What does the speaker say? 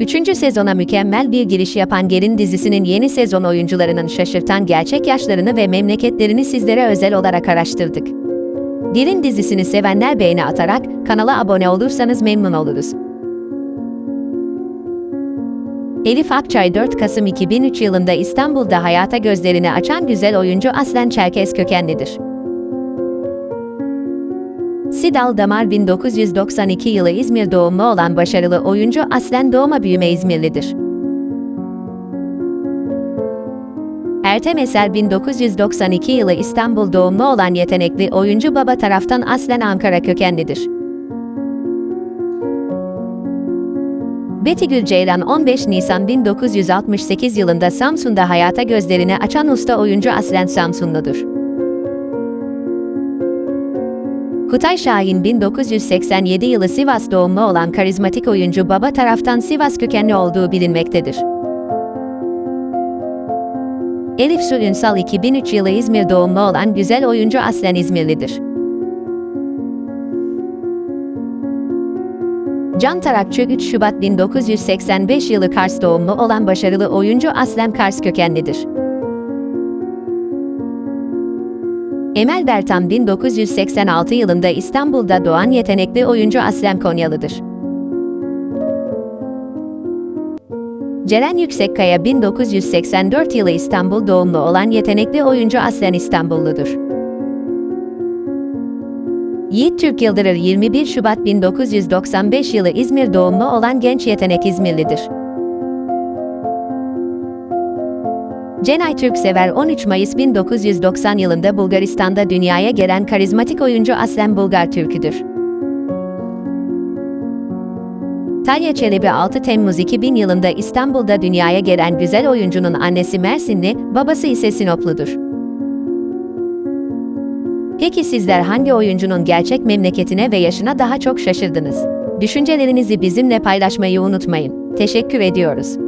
Üçüncü sezona mükemmel bir giriş yapan Gelin dizisinin yeni sezon oyuncularının şaşırtan gerçek yaşlarını ve memleketlerini sizlere özel olarak araştırdık. Gelin dizisini sevenler beğeni atarak kanala abone olursanız memnun oluruz. Elif Akçay 4 Kasım 2003 yılında İstanbul'da hayata gözlerini açan güzel oyuncu aslen Çerkez kökenlidir. Sidal Damar 1992 yılı İzmir doğumlu olan başarılı oyuncu aslen doğma büyüme İzmirlidir. Ertem Eser 1992 yılı İstanbul doğumlu olan yetenekli oyuncu baba taraftan aslen Ankara kökenlidir. Betty Gül Ceylan 15 Nisan 1968 yılında Samsun'da hayata gözlerini açan usta oyuncu aslen Samsunludur. Kutay Şahin 1987 yılı Sivas doğumlu olan karizmatik oyuncu baba taraftan Sivas kökenli olduğu bilinmektedir. Elif Su Ünsal 2003 yılı İzmir doğumlu olan güzel oyuncu aslen İzmirlidir. Can Tarakçı 3 Şubat 1985 yılı Kars doğumlu olan başarılı oyuncu aslen Kars kökenlidir. Emel Bertan 1986 yılında İstanbul'da doğan yetenekli oyuncu aslen Konyalıdır. Ceren Yüksekkaya 1984 yılı İstanbul doğumlu olan yetenekli oyuncu aslen İstanbulludur. Yiğit Türk Yıldırır 21 Şubat 1995 yılı İzmir doğumlu olan genç yetenek İzmirlidir. Cenay Türksever 13 Mayıs 1990 yılında Bulgaristan'da dünyaya gelen karizmatik oyuncu aslen Bulgar Türküdür. Talya Çelebi 6 Temmuz 2000 yılında İstanbul'da dünyaya gelen güzel oyuncunun annesi Mersinli, babası ise Sinopludur. Peki sizler hangi oyuncunun gerçek memleketine ve yaşına daha çok şaşırdınız? Düşüncelerinizi bizimle paylaşmayı unutmayın. Teşekkür ediyoruz.